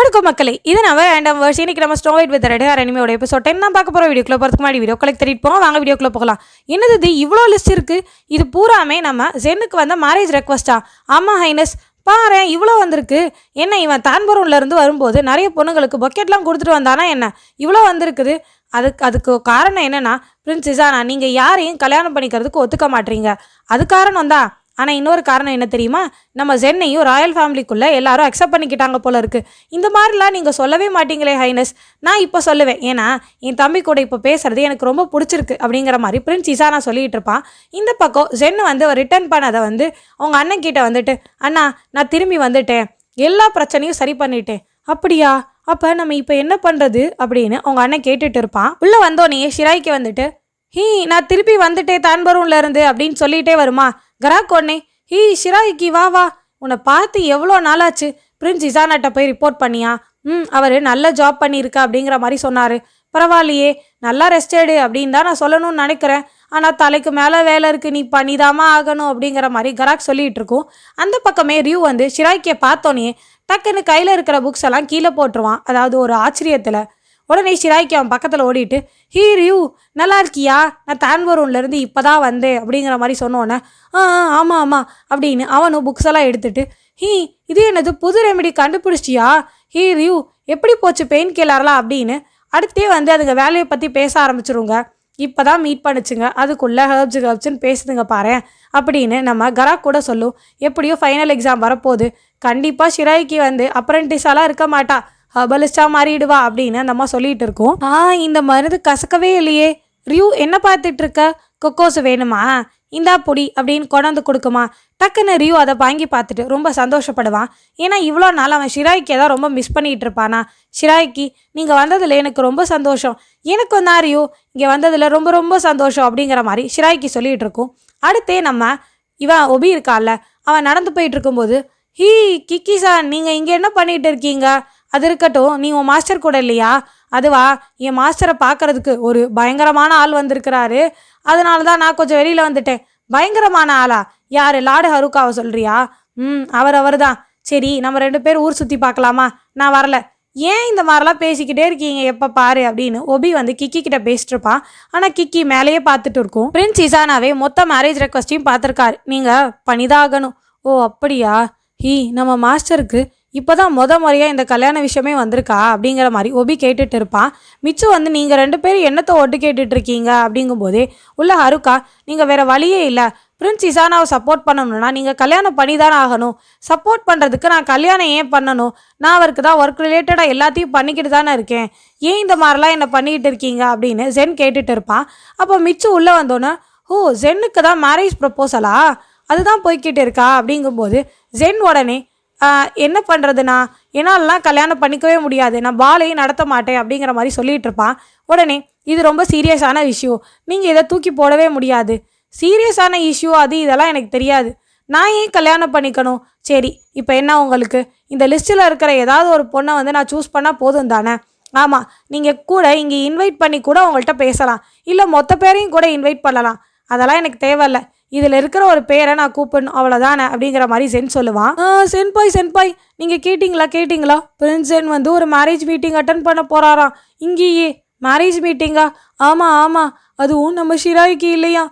வணக்கம் மக்களே. இது நம்ம ரேண்டம் வேர்ஸ் இன்னைக்கு நம்ம ஸ்டோ வித் ரெட் ஹேர் அனிமையோட எபிசோட் டென் தான் பார்க்க போகிறோம் வீடியோக்குள்ள போகிறதுக்கு முன்னாடி வீடியோ கலெக்ட் தட்டிட்டு போவோம் வாங்க வீடியோக்குள்ள போகலாம். என்னது இது? இவ்வளோ லிஸ்ட் இருக்குது இது பூராமே நம்ம ஜென்னுக்கு வந்த மேரேஜ் ரெக்வஸ்டா ஆமாம் ஹைனஸ். பாரு இவ்வளோ வந்திருக்கு. என்ன இவன் தான்பரூன்லேருந்து வரும்போது நிறைய பொண்ணுங்களுக்கு பொக்கெட்லாம் கொடுத்துட்டு வந்தானா என்ன? இவ்வளோ வந்திருக்குது. அதுக்கு அதுக்கு காரணம் என்னென்னா பிரின்ஸ் இசானா நீங்கள் யாரையும் கல்யாணம் பண்ணிக்கிறதுக்கு ஒத்துக்க மாட்டீங்க. அது காரணம் தான். ஆனால் இன்னொரு காரணம் என்ன தெரியுமா? நம்ம ஜென்னையும் ராயல் ஃபேமிலிக்குள்ளே எல்லாரும் அக்செப்ட் பண்ணிக்கிட்டாங்க போல இருக்குது இந்த மாதிரிலாம் நீங்கள் சொல்லவே மாட்டீங்களே ஹைனஸ். நான் இப்போ சொல்லுவேன். ஏன்னா என் தம்பி கூட இப்போ பேசுகிறது எனக்கு ரொம்ப பிடிச்சிருக்கு அப்படிங்கிற மாதிரி பிரின்ஸ் நான் சொல்லிட்டு இருப்பான். இந்த பக்கம் ஜென் வந்து ரிட்டர்ன் பண்ணதை வந்து அவங்க அண்ணன் கிட்ட வந்துட்டு அண்ணா நான் திரும்பி வந்துட்டேன். எல்லா பிரச்சனையும் சரி பண்ணிட்டேன். அப்படியா? அப்போ நம்ம இப்போ என்ன பண்ணுறது அப்படின்னு அவங்க அண்ணன் கேட்டுட்டு இருப்பான். உள்ளே வந்தோடனே ஷிராய்க்கு வந்துட்டு ஹீ நான் திருப்பி வந்துட்டேன் தான்பரூன்ல இருந்து அப்படின்னு சொல்லிட்டே வருமா? கராக் ஒன்னே ஹீ ஷிராய்க்கு வா வா. உன்னை பார்த்து எவ்வளோ நாளாச்சு? பிரின்ஸ் இசானாட்ட போய் ரிப்போர்ட் பண்ணியா? ம் அவர் நல்ல ஜாப் பண்ணியிருக்கா அப்படிங்கிற மாதிரி சொன்னார். பரவாயில்லையே நல்லா ரெஸ்ட் எடு அப்படின்னு தான் நான் சொல்லணும்னு நினைக்கிறேன். ஆனால் தலைக்கு மேலே வேலை இருக்குது நீ பண்ணிதாமா ஆகணும் அப்படிங்கிற மாதிரி கராக் சொல்லிகிட்டு இருக்கும். அந்த பக்கமே ரியூ வந்து ஷிராய்க்கியை பார்த்தோன்னே டக்குன்னு கையில் இருக்கிற புக்ஸ் எல்லாம் கீழே போட்டுருவான். அதாவது ஒரு ஆச்சரியத்தில். உடனே ஷிராய்க்கு அவன் பக்கத்தில் ஓடிட்டு ஹீ ரியூ நல்லா இருக்கியா? நான் தான்வரூன்லேருந்து இப்போ தான் வந்தேன் அப்படிங்கிற மாதிரி சொன்னோன்னே ஆ ஆ, ஆமாம் ஆமாம் அப்படின்னு அவனும் புக்ஸ் எல்லாம் எடுத்துட்டு ஹீ இது என்னது? புது ரெமெடி கண்டுபிடிச்சியா ஹீ ரியூ எப்படி போச்சு பெயின் கில்லர்லாம் அப்படின்னு அடுத்தே வந்து அதுங்க வேலையை பற்றி பேச ஆரம்பிச்சிருங்க. இப்போ தான் மீட் பண்ணுச்சுங்க. அதுக்குள்ளே ஹர்ப்ஸ் ஹர்ப்ஸ்ன்னு பேசுதுங்க பாரு அப்படின்னு நம்ம கராக் கூட சொல்லும். எப்படியோ ஃபைனல் எக்ஸாம் வரப்போகுது. கண்டிப்பாக ஷிராய்க்கு வந்து அப்ரெண்டிஸாலாம் இருக்க மாட்டா. ஹர்பலிஸ்டா மாறிடுவா அப்படின்னு அந்த அம்மா சொல்லிட்டு இருக்கோம். ஆ இந்த மருந்து கசக்கவே இல்லையே. ரியூ என்ன பார்த்துட்டு இருக்க? கொக்கோஸ் வேணுமா? இந்தா பொடி அப்படின்னு கொண்டாந்து கொடுக்குமா? டக்குன்னு ரியூ அதை வாங்கி பார்த்துட்டு ரொம்ப சந்தோஷப்படுவான். ஏன்னா இவ்வளோ நாள் அவன் ஷிராய்க்கு தான் ரொம்ப மிஸ் பண்ணிகிட்டு இருப்பானா? ஷிராய்க்கு நீங்கள் வந்ததில் எனக்கு ரொம்ப சந்தோஷம். எனக்கும் தான் ரியூ இங்கே வந்ததில் ரொம்ப ரொம்ப சந்தோஷம் அப்படிங்கிற மாதிரி ஷிராய்க்கு சொல்லிகிட்டு இருக்கோம். அடுத்தே நம்ம இவன் ஒபி இருக்கான்ல அவன் நடந்து போயிட்டு இருக்கும்போது ஹீ கிக்கி சார் நீங்கள் இங்கே என்ன பண்ணிகிட்டு இருக்கீங்க? அது இருக்கட்டும் நீ உன் மாஸ்டர் கூட இல்லையா? அதுவா என் மாஸ்டரை பார்க்கறதுக்கு ஒரு பயங்கரமான ஆள் வந்திருக்கிறாரு. அதனால தான் நான் கொஞ்சம் வெளியில் வந்துட்டேன். பயங்கரமான ஆளா? யார்? லார்டு ஹருக்காவை சொல்கிறியா ம் அவர் அவர் தான் சரி நம்ம ரெண்டு பேர் ஊர் சுற்றி பார்க்கலாமா? நான் வரல. ஏன் இந்த மாதிரிலாம் பேசிக்கிட்டே இருக்கீங்க? எப்போ பாரு அப்படின்னு ஒபி வந்து கிக்கி கிட்ட பேசிட்டு இருப்பான் ஆனால் கிக்கி மேலேயே பார்த்துட்டு இருக்கும். பிரின்ஸ் இசானாவே மொத்த மேரேஜ் ரெக்வஸ்டையும் பார்த்துருக்காரு. நீங்கள் பண்ணிதாகணும் ஓ அப்படியா? ஹீ நம்ம மாஸ்டருக்கு இப்போ தான் முத முறையாக இந்த கல்யாண விஷயமே வந்திருக்கா அப்படிங்கிற மாதிரி ஒபி கேட்டுட்டு இருப்பான் மிச்சம் வந்து நீங்கள் ரெண்டு பேரும் என்னத்தை ஒட்டு கேட்டுட்டு இருக்கீங்க அப்படிங்கும்போதே உள்ள ஹருக்கா நீங்கள் வேறு வழியே இல்லை. பிரின்ஸ் இசானாவை சப்போர்ட் பண்ணணும்னா நீங்கள் கல்யாணம் பண்ணி தானே ஆகணும். சப்போர்ட் பண்ணுறதுக்கு நான் கல்யாணம் ஏன் பண்ணணும்? நான் அவருக்கு தான் ஒர்க் ரிலேட்டடாக எல்லாத்தையும் பண்ணிக்கிட்டு தானே இருக்கேன். ஏன் இந்த மாதிரிலாம் என்னை பண்ணிக்கிட்டு இருக்கீங்க? அப்படின்னு ஜென் கேட்டுட்டு இருப்பான் அப்போ மிச்சு உள்ளே வந்தோன்னே ஓ ஜென்னுக்கு தான் மேரேஜ் ப்ரப்போசலா அதுதான் போய்கிட்டு இருக்கா? அப்படிங்கும்போது ஜென் உடனே என்ன பண்ணுறதுண்ணா என்னாலலாம் கல்யாணம் பண்ணிக்கவே முடியாது. நான் பாலையும் நடத்த மாட்டேன் அப்படிங்கிற மாதிரி சொல்லிகிட்டு இருப்பான். உடனே இது ரொம்ப சீரியஸான இஷ்யூ நீங்கள் இதை தூக்கி போடவே முடியாது. சீரியஸான இஷ்யூ அது இதெல்லாம் எனக்கு தெரியாது. நான் ஏன் கல்யாணம் பண்ணிக்கணும்? சரி இப்போ என்ன உங்களுக்கு? இந்த லிஸ்ட்டில் இருக்கிற ஏதாவது ஒரு பொண்ணை வந்து நான் சூஸ் பண்ணால் போதும் தானே? ஆமாம் நீங்கள் கூட இங்கே இன்வைட் பண்ணி கூட உங்கள்கிட்ட பேசலாம். இல்லை மொத்த பேரையும் கூட இன்வைட் பண்ணலாம். அதெல்லாம் எனக்கு தேவையில்லை. இதில் இருக்கிற ஒரு பேரை நான் கூப்பிடணும் அவ்வளோதானே அப்படிங்கிற மாதிரி சென் சொல்லுவான். "ஆ, சென்பாய் சென்பாய் நீங்கள் கேட்டிங்களா கேட்டிங்களா? பிரின்சன் வந்து ஒரு மேரேஜ் மீட்டிங் அட்டன் பண்ண போகிறாராம் இங்கேயே மேரேஜ் மீட்டிங்கா ஆமாம் ஆமாம் அதுவும் நம்ம ஷிராய்க்கு இல்லையா?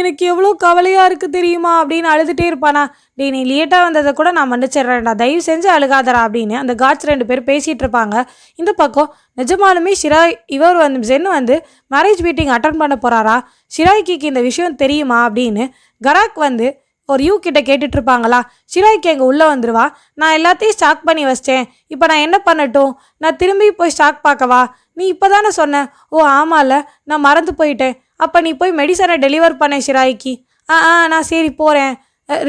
எனக்கு எவ்வளோ கவலையாக இருக்குது தெரியுமா? அப்படின்னு அழுதுகிட்டே இருப்பானா. டே நீ லேட்டாக வந்ததை கூட நான் மன்னிச்சிடுறேன்டா. தயவு செஞ்சு அழுகாதடா அப்படின்னு அந்த காட்ஸ் ரெண்டு பேர் பேசிகிட்டு இருப்பாங்க. இந்த பக்கம் நிஜமாலுமே ஷிராய் இவர் வந்து ஜென் வந்து மேரேஜ் மீட்டிங் அட்டன் பண்ண போகிறாரா ஷிராய்க்கு இந்த விஷயம் தெரியுமா? அப்படின்னு கராக் வந்து ஒரு யூ கிட்ட கேட்டுட்டு இருப்பாங்களா ஷிராய்க்கு எங்கள் உள்ளே வந்துருவா. நான் எல்லாத்தையும் ஸ்டாக் பண்ணி வச்சிட்டேன். இப்போ நான் என்ன பண்ணட்டும்? நான் திரும்பி போய் ஸ்டாக் பார்க்கவா? நீ இப்போ தானே சொன்ன. ஓ ஆமாம்ல நான் மறந்து போயிட்டேன். அப்போ நீ போய் மெடிசனை டெலிவர் பண்ண ஷிராய்க்கு ஆ ஆ நான் சரி போகிறேன்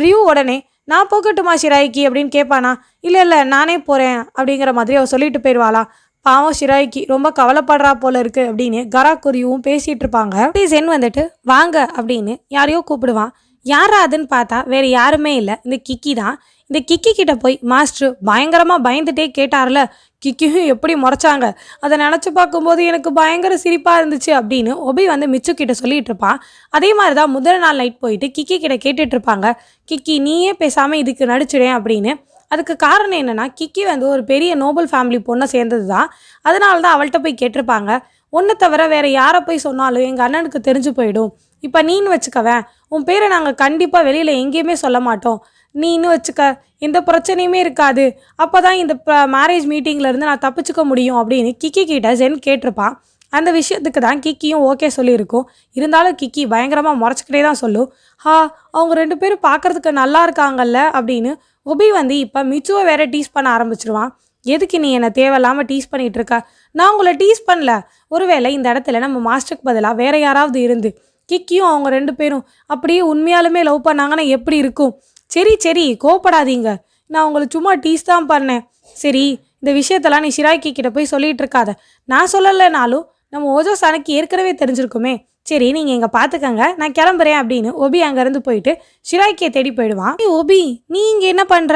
ரியூ உடனே நான் போகட்டுமா ஷிராய்க்கு அப்படின்னு கேட்பானா இல்லை இல்லை நானே போகிறேன் அப்படிங்கிற மாதிரி அவள் சொல்லிட்டு போயிடுவாளா பாவம் ஷிராய்க்கு ரொம்ப கவலைப்படுறா போல இருக்கு அப்படின்னு கராக்குரியும் பேசிட்டு இருப்பாங்க சென் வந்துட்டு வாங்க அப்படின்னு யாரையோ கூப்பிடுவான். யாரா அதுன்னு பார்த்தா வேறு யாருமே இல்லை. இந்த கிக்கி தான். இந்த கிக்கி கிட்ட போய் மாஸ்டர் பயங்கரமாக பயந்துட்டே கேட்டார்ல கிக்கியும் எப்படி முறைச்சாங்க? அதை நினச்சி பார்க்கும்போது எனக்கு பயங்கர சிரிப்பாக இருந்துச்சு அப்படின்னு ஒபி வந்து மிச்சு கிட்ட சொல்லிட்டு இருப்பான். அதே மாதிரி தான் முதல் நாள் நைட் போயிட்டு கிக்கி கிட்ட கேட்டுட்டு இருப்பாங்க. கிக்கி நீயே பேசாமல் இதுக்கு நடிச்சிடேன் அப்படின்னு. அதுக்கு காரணம் என்னென்னா கிக்கி வந்து ஒரு பெரிய நோபல் ஃபேமிலி பொண்ணை சேர்ந்தது தான் அதனால தான் அவள்கிட்ட போய் கேட்டிருப்பாங்க. ஒன்று தவிர வேறு யாரை போய் சொன்னாலும் எங்கள் அண்ணனுக்கு தெரிஞ்சு போயிடும். இப்போ நீன்னு வச்சுக்கவேன் உன் பேரை நாங்கள் கண்டிப்பாக வெளியில் எங்கேயுமே சொல்ல மாட்டோம். நீன்னு வச்சுக்க எந்த பிரச்சனையுமே இருக்காது. அப்போ தான் இந்த மேரேஜ் மீட்டிங்லேருந்து நான் தப்பிச்சுக்க முடியும் அப்படின்னு கிக்கி கிட்ட ஜென் கேட்டிருப்பான் அந்த விஷயத்துக்கு தான் கிக்கியும் ஓகே சொல்லியிருக்கும். இருந்தாலும் கிக்கி பயங்கரமாக முறைச்சிக்கிட்டே தான் சொல்லும். ஹா அவங்க ரெண்டு பேரும் பார்க்கறதுக்கு நல்லா இருக்காங்கல்ல? அப்படின்னு ஒபி வந்து இப்போ மிச்சுவை வேற டீஸ் பண்ண ஆரம்பிச்சிருவான். எதுக்கு நீ என்னை தேவையில்லாமல் டீஸ் பண்ணிகிட்டு இருக்க? நான் உங்களை டீஸ் பண்ணல. ஒருவேளை இந்த இடத்துல நம்ம மாஸ்டருக்கு பதிலாக வேற யாராவது இருந்து கிக்கியும் அவங்க ரெண்டு பேரும். அப்படியே உண்மையாலுமே லவ் பண்ணாங்கன்னா எப்படி இருக்கும்? சரி சரி கோவப்படாதீங்க. நான் உங்களை சும்மா டீஸ் தான் பண்ணேன். சரி இந்த விஷயத்தெல்லாம் நீ ஷிராய்கி கிட்ட போய் சொல்லிட்டு இருக்காத. நான் சொல்லலைனாலும் நம்ம ஓஜோ சானுக்கு ஏற்கனவே தெரிஞ்சிருக்குமே. சரி நீங்கள் இங்கே பார்த்துக்கங்க நான் கிளம்புறேன் அப்படின்னு ஒபி அங்கேருந்து போயிட்டு ஷிராய்க்கியை தேடி போயிடுவான். ஏய் ஒபி நீ இங்கே என்ன பண்ணுற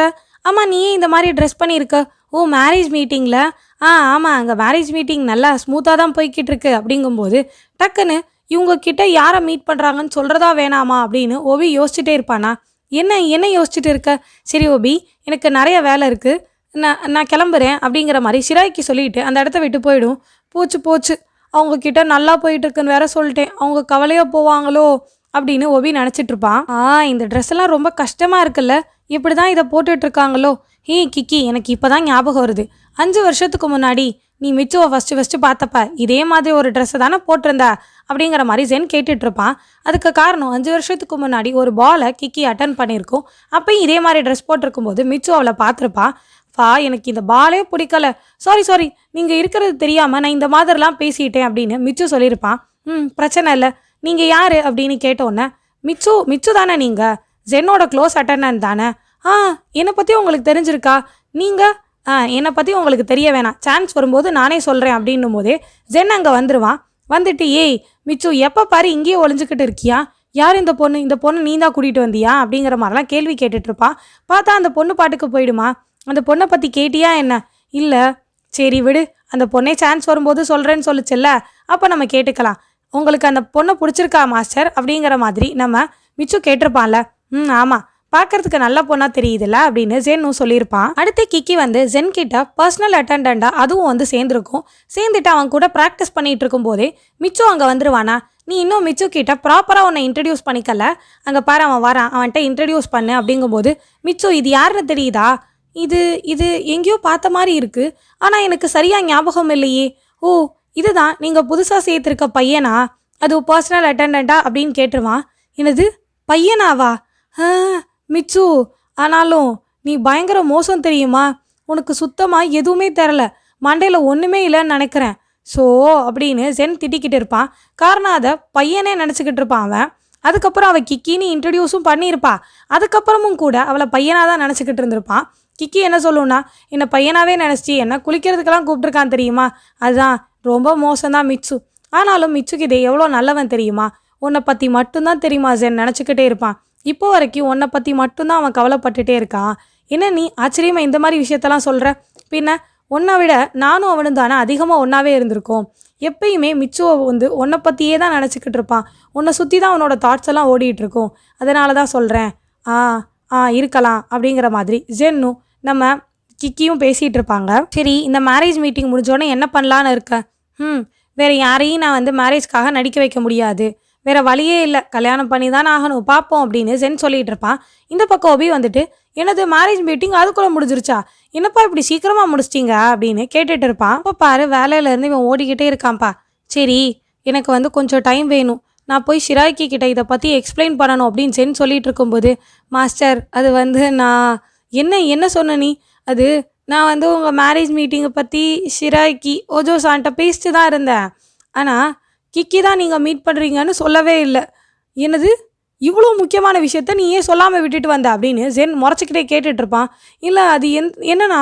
ஆமாம் நீயே இந்த மாதிரி ட்ரெஸ் பண்ணியிருக்க. ஓ மேரேஜ் மீட்டிங்கில் ஆ ஆமாம் அங்கே மேரேஜ் மீட்டிங் நல்லா ஸ்மூத்தாக தான் போய்கிட்டு இருக்கு. அப்படிங்கும்போது டக்குன்னு இவங்க கிட்ட யாரை மீட் பண்ணுறாங்கன்னு சொல்கிறதா வேணாமா அப்படின்னு ஓபி யோசிச்சுட்டே இருப்பானா? என்ன என்ன யோசிச்சுட்டு இருக்க? சரி ஓபி எனக்கு நிறைய வேலை இருக்குது நான் நான் கிளம்புறேன் அப்படிங்கிற மாதிரி சிராய்க்கு சொல்லிட்டு அந்த இடத்த விட்டு போயிடும். போச்சு போச்சு. அவங்க கிட்ட நல்லா போயிட்டுருக்குன்னு வேற சொல்லிட்டேன். அவங்க கவலையாக போவாங்களோ அப்படின்னு ஒபி நினச்சிட்டு இருப்பான். ஆ இந்த ட்ரெஸ் எல்லாம் ரொம்ப கஷ்டமாக இருக்குல்ல. இப்படி தான் இதை போட்டுட்ருக்காங்களோ ஹே கிக்கி எனக்கு இப்போ தான் ஞாபகம் வருது. அஞ்சு வருஷத்துக்கு முன்னாடி நீ மிச்சுவை ஃபஸ்ட்டு ஃபஸ்ட்டு பார்த்தப்ப இதே மாதிரி ஒரு ட்ரெஸ்ஸை தானே போட்டிருந்த அப்படிங்கிற மாதிரி ஜென் கேட்டுட்டு இருப்பான் அதுக்கு காரணம் அஞ்சு வருஷத்துக்கு முன்னாடி ஒரு பாலை கிக்கி அட்டன் பண்ணியிருக்கோம். அப்போயும் இதே மாதிரி ட்ரெஸ் போட்டிருக்கும்போது மிச்சு அவளை பார்த்துருப்பான் ஃபா எனக்கு இந்த பாலே பிடிக்கல. சாரி சாரி நீங்கள் இருக்கிறது தெரியாமல் நான் இந்த மாதிரிலாம் பேசிட்டேன் அப்படின்னு மிச்சு சொல்லியிருப்பான். ம் பிரச்சனை இல்லை. நீங்கள் யார் அப்படின்னு கேட்டோன்னே மிச்சு மிச்சு தானே நீங்கள் ஜென்னோட க்ளோஸ் அட்டண்டன்ட் தானே? ஆ என்னை பற்றி உங்களுக்கு தெரிஞ்சிருக்கா? நீங்கள் என்னை பற்றி உங்களுக்கு தெரிய வேணாம். சான்ஸ் வரும்போது நானே சொல்கிறேன் அப்படின்னும் போதே ஜென் அங்கே வந்துடுவான் வந்துட்டு ஏய் மிச்சு எப்போ பாரு இங்கேயே ஒளிஞ்சுக்கிட்டு இருக்கியா? யார் இந்த பொண்ணு? இந்த பொண்ணு நீ தான் கூட்டிகிட்டு வந்தியா? அப்படிங்கிற மாதிரிலாம் கேள்வி கேட்டுட்ருப்பான் பார்த்தா அந்த பொண்ணு பாட்டுக்கு போயிடுமா? அந்த பொண்ணை பற்றி கேட்டியா என்ன? இல்லை. சரி விடு. அந்த பொண்ணே சான்ஸ் வரும்போது சொல்கிறேன்னு சொல்லுச்சுல்ல. அப்போ நம்ம கேட்டுக்கலாம். உங்களுக்கு அந்த பொண்ணை பிடிச்சிருக்கா மாஸ்டர்? அப்படிங்கிற மாதிரி நம்ம மிச்சு கேட்டிருப்பான்ல. ம் ஆமாம் பார்க்கறதுக்கு நல்ல பொண்ணா தெரியுதுல்ல அப்படின்னு ஜென்னும் சொல்லியிருப்பான். அடுத்து கிக்கி வந்து ஜென் கிட்ட பர்சனல் அட்டண்டண்டா அதுவும் வந்து சேர்ந்துருக்கும். சேர்ந்துட்டு அவன் கூட ப்ராக்டிஸ் பண்ணிட்டு இருக்கும்போதே மிச்சம் அங்கே வந்துருவானா? நீ இன்னும் மிச்சு கிட்ட ப்ராப்பராக உன்னை இன்ட்ரடியூஸ் பண்ணிக்கல. அங்கே பாரு அவன் வரான். அவன்கிட்ட இன்ட்ரடியூஸ் பண்ணு அப்படிங்கும்போது மிச்சு இது யாருன்னு தெரியுதா? இது இது எங்கேயோ பார்த்த மாதிரி இருக்குது ஆனால் எனக்கு சரியாக ஞாபகம் இல்லையே. ஓ இதுதான். நீங்கள் புதுசாக சேர்த்துருக்க பையனா? அது பர்சனல் அட்டண்டண்டா அப்படின்னு கேட்டுருவான். என்னது? பையனாவா? ஆ மிச்சு ஆனாலும் நீ பயங்கர மோசம் தெரியுமா? உனக்கு சுத்தமாக எதுவுமே தெரில மண்டையில் ஒன்றுமே இல்லைன்னு நினைக்கிறேன். ஸோ அப்படின்னு சென் திட்டிக்கிட்டு இருப்பான். காரணம் அதை பையனே நினச்சிக்கிட்டு இருப்பான் அவன். அதுக்கப்புறம் அவள் கிக்கின்னு இன்ட்ரடியூஸும் பண்ணியிருப்பா. அதுக்கப்புறமும் கூட அவளை பையனாக தான் நினச்சிக்கிட்டு இருந்திருப்பான். கிக்கி என்ன சொல்லுன்னா என்னை பையனாகவே நினச்சி என்ன குளிக்கிறதுக்கெல்லாம் கூப்பிட்ருக்கான் தெரியுமா? அதுதான் ரொம்ப மோசம்தான் மிச்சு. ஆனாலும் மிச்சுக்கு இது எவ்வளோ நல்லவன் தெரியுமா? உன்னை பற்றி மட்டும்தான் தெரியுமா? சென் நினச்சிக்கிட்டே இருப்பான். இப்போ வரைக்கும் உன்னை பற்றி மட்டும்தான் அவன் கவலைப்பட்டுட்டே இருக்கான். என்ன நீ ஆச்சரியமா இந்த மாதிரி விஷயத்தெல்லாம் சொல்கிற பின்ன உன்னை விட நானும் அவனும் தானே அதிகமாக ஒன்றாவே இருந்திருக்கோம். எப்பயுமே மிச்சுவை வந்து உன்னை பற்றியே தான் நினச்சிக்கிட்டு இருப்பான். உன்னை சுற்றி தான் அவனோட தாட்ஸ் எல்லாம் ஓடிட்டு அதனால தான் சொல்கிறேன் ஆ ஆ இருக்கலாம் அப்படிங்கிற மாதிரி. ஜென்னு நம்ம கிக்கியும் பேசிகிட்டு இருப்பாங்க. சரி இந்த மேரேஜ் மீட்டிங் முடிஞ்சோடனே என்ன பண்ணலான்னு இருக்க? ம் வேறு யாரையும் நான் வந்து மேரேஜ்க்காக நடிக்க வைக்க முடியாது. வேறு வழியே இல்லை. கல்யாணம் பண்ணி தான் ஆகணும். பார்ப்போம் அப்படின்னு சென் சொல்லிகிட்டு இருப்பான். இந்த பக்கம் ஒபி வந்துட்டு எனது மேரேஜ் மீட்டிங் அதுக்குள்ளே முடிஞ்சிருச்சா? என்னப்பா இப்படி சீக்கிரமாக முடிச்சிட்டிங்க? அப்படின்னு கேட்டுட்டு இருப்பான். இப்போ பாரு வேலையிலேருந்து இவன் ஓடிக்கிட்டே இருக்கான்ப்பா. சரி எனக்கு வந்து கொஞ்சம் டைம் வேணும். நான் போய் ஷிராய்க்கி கிட்ட இதை பற்றி எக்ஸ்பிளைன் பண்ணணும் அப்படின்னு சென் சொல்லிட்டு இருக்கும்போது மாஸ்டர் அது வந்து நான் என்ன என்ன சொன்ன நீ? அது நான் வந்து உங்கள் மேரேஜ் மீட்டிங்கை பற்றி ஷிராய்க்கி ஓஜோ சான்ட்ட பேசிட்டு தான் இருந்தேன். ஆனால் கிக்கி தான் நீங்கள் மீட் பண்ணுறீங்கன்னு சொல்லவே இல்லை. என்னது? இவ்வளோ முக்கியமான விஷயத்த நீ ஏன் சொல்லாமல் விட்டுட்டு வந்த அப்படின்னு ஜென் முறைச்சிக்கிட்டே கேட்டுட்ருப்பான் இல்லை அது என் என்னன்னா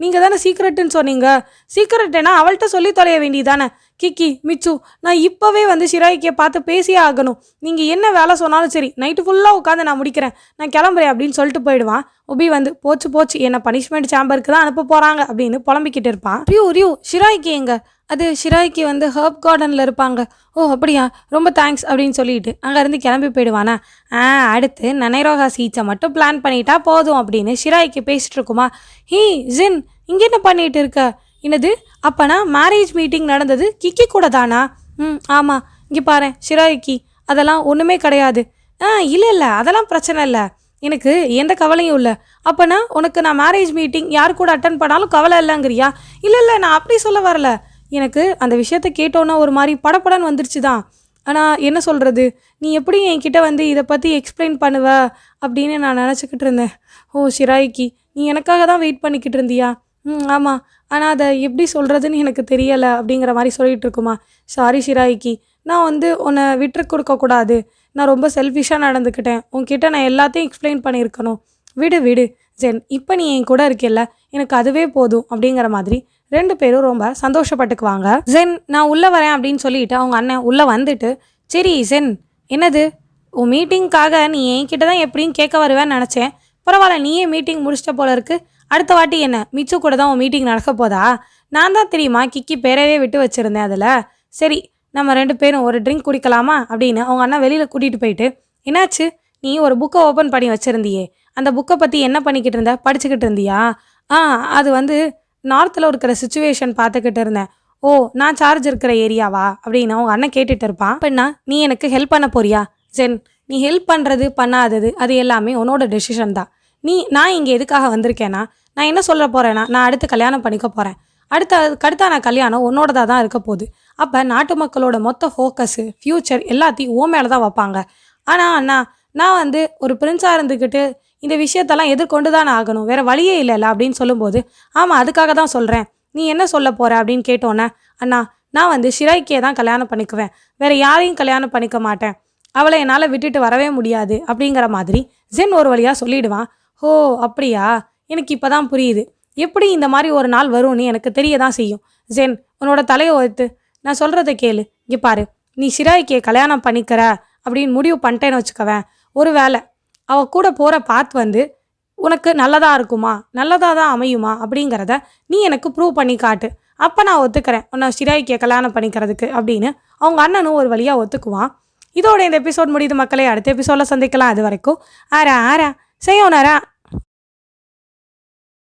நீங்கள் தானே சீக்ரெட்டுன்னு சொன்னீங்க. சீக்ரெட்டுனா அவள்கிட்ட சொல்லி தொலைய வேண்டியதானே கிக்கி மிச்சு நான் இப்போவே வந்து ஷிராய்க்கியை பார்த்து பேசியே ஆகணும். நீங்கள் என்ன வேலை சொன்னாலும் சரி நைட்டு ஃபுல்லாக உட்காந்து நான் முடிக்கிறேன். நான் கிளம்புறேன் அப்படின்னு சொல்லிட்டு போயிடுவான். ஒபி வந்து போச்சு போச்சு என்ன பனிஷ்மெண்ட் சேம்பருக்கு தான் அனுப்ப போகிறாங்க அப்படின்னு புலம்பிக்கிட்டு இருப்பான். ரியூ ரியூ ஷிராய்க்கி எங்க? அது ஷிராய்க்கு வந்து ஹர்ப் கார்டனில் இருப்பாங்க. ஓ அப்படியா? ரொம்ப தேங்க்ஸ் அப்படின்னு சொல்லிட்டு அங்கேருந்து கிளம்பி போயிடுவானா. ஆ அடுத்து நனைரோகா சீச்சை மட்டும் பிளான் பண்ணிட்டா போதும் அப்படின்னு ஷிராய்க்கு பேசிட்டு இருக்குமா. ஹீ ஜின் இங்கே என்ன பண்ணிட்டு இருக்க? என்னது? அப்போனா மேரேஜ் மீட்டிங் நடந்தது கிக்கி கூட தானா ம் ஆமாம் இங்கே பாரு ஷிராய்க்கு அதெல்லாம் ஒன்றுமே கிடையாது. ஆ இல்லை இல்லை. அதெல்லாம் பிரச்சனை இல்லை. எனக்கு எந்த கவலையும் இல்லை. அப்போனா உனக்கு நான் மேரேஜ் மீட்டிங் யார் கூட அட்டன் பண்ணாலும் கவலை இல்லைங்கிறியா? இல்லை இல்லை. நான் அப்படி சொல்ல வரல. எனக்கு அந்த விஷயத்த கேட்டோன்னா ஒரு மாதிரி படப்படன்னு வந்துருச்சு தான் ஆனால் என்ன சொல்கிறது நீ எப்படி என்கிட்ட வந்து இதை பற்றி எக்ஸ்பிளைன் பண்ணுவ? அப்படின்னு நான் நினச்சிக்கிட்டு இருந்தேன். ஓ ஷிராய்க்கு நீ எனக்காக தான் வெயிட் பண்ணிக்கிட்டு இருந்தியா? ம் ஆமாம் ஆனால் அதை எப்படி சொல்கிறதுன்னு எனக்கு தெரியலை அப்படிங்கிற மாதிரி சொல்லிகிட்டு இருக்குமா? சாரி ஷிராய்க்கு நான் வந்து உன்னை விட்டு கொடுக்கக்கூடாது நான் ரொம்ப செல்ஃபிஷாக நடந்துக்கிட்டேன். உன்கிட்ட நான் எல்லாத்தையும் எக்ஸ்பிளைன் பண்ணியிருக்கணும். விடு விடு. ஜென் இப்போ நீ என் கூட இருக்கில்ல. எனக்கு அதுவே போதும். அப்படிங்கிற மாதிரி ரெண்டு பேரும் ரொம்ப சந்தோஷப்பட்டுக்குவாங்க. ஜென் நான் உள்ளே வரேன் அப்படின்னு சொல்லிட்டு அவங்க அண்ணன் உள்ளே வந்துட்டு சரி ஜென் என்னது? உன் மீட்டிங்க்காக நீ என்கிட்ட தான் எப்படியும் கேட்க வருவேன்னு நினச்சேன். பரவாயில்ல நீயே மீட்டிங் முடிச்சிட்ட போல இருக்கு. அடுத்த வாட்டி என்ன? மிச்சு கூட தான் உன் மீட்டிங் நடக்க போதா? நான் தான் தெரியுமா கிக்கி பேரவே விட்டு வச்சுருந்தேன் அதில். சரி நம்ம ரெண்டு பேரும் ஒரு ட்ரிங்க் குடிக்கலாமா? அப்படின்னு அவங்க அண்ணா வெளியில் கூட்டிகிட்டு போயிட்டு என்னாச்சு? நீ ஒரு புக்கை ஓப்பன் பண்ணி வச்சுருந்தியே. அந்த புக்கை பற்றி என்ன பண்ணிக்கிட்டு இருந்த? படிச்சுக்கிட்டு இருந்தியா? ஆ அது வந்து நார்த்தில் இருக்கிற சுச்சுவேஷன் பார்த்துக்கிட்டு இருந்தேன். ஓ நான் சார்ஜ் இருக்கிற ஏரியாவா அப்படின்னு அவங்க அண்ணன் கேட்டுட்டு இருப்பான். அப்படின்னா நீ எனக்கு ஹெல்ப் பண்ண போறியா? ஜென் நீ ஹெல்ப் பண்ணுறது பண்ணாதது அது எல்லாமே உன்னோட டெசிஷன் தான். நீ நான் இங்கே எதுக்காக வந்திருக்கேன்னா நான் என்ன சொல்ல போகிறேன்னா நான் அடுத்து கல்யாணம் பண்ணிக்க போகிறேன் அடுத்த அடுத்த நான் கல்யாணம் உன்னோடதாக தான் இருக்க போகுது. அப்போ நாட்டு மக்களோட மொத்த ஃபோக்கஸு ஃப்யூச்சர் எல்லாத்தையும் ஓ மேலே தான் வைப்பாங்க. ஆனால் அண்ணா நான் வந்து ஒரு பிரின்ஸாக இருந்துக்கிட்டு இந்த விஷயத்தெல்லாம் எதிர்கொண்டு தான் ஆகணும். வேறு வழியே இல்லைல்ல அப்படின்னு சொல்லும்போது ஆமாம் அதுக்காக தான் சொல்கிறேன் நீ என்ன சொல்ல போகிற அப்படின்னு கேட்டோன்னே அண்ணா நான் வந்து ஷிராய்க்கியை தான் கல்யாணம் பண்ணிக்குவேன். வேறு யாரையும் கல்யாணம் பண்ணிக்க மாட்டேன். அவளை என்னால் விட்டுட்டு வரவே முடியாது அப்படிங்கிற மாதிரி ஜென் ஒரு வழியாக சொல்லிடுவான். ஓ அப்படியா? எனக்கு இப்போ தான் புரியுது. எப்படி இந்த மாதிரி ஒரு நாள் வரும்னு எனக்கு தெரிய தான் செய்யும். ஜென் உன்னோட தலையை ஒத்து நான் சொல்கிறத கேளு. இங்கே பாரு நீ சிராய்க்கே கல்யாணம் பண்ணிக்கிற அப்படின்னு முடிவு பண்ணிட்டேன்னு வச்சுக்கவேன். ஒரு வேளை அவ கூட போகிற பாத் வந்து உனக்கு நல்லதாக இருக்குமா? நல்லதாக தான் அமையுமா? அப்படிங்கிறத நீ எனக்கு ப்ரூவ் பண்ணி காட்டு. அப்போ நான் ஒத்துக்கிறேன் உன்னை ஷிராய்க்கியை கல்யாணம் பண்ணிக்கிறதுக்கு அப்படின்னு அவங்க அண்ணனும் ஒரு வழியாக ஒத்துக்குவான். இதோட இந்த எபிசோட் முடியுது மக்களை. அடுத்த எபிசோடில் சந்திக்கலாம். அது வரைக்கும் ஆரா ஆரா. さようなら。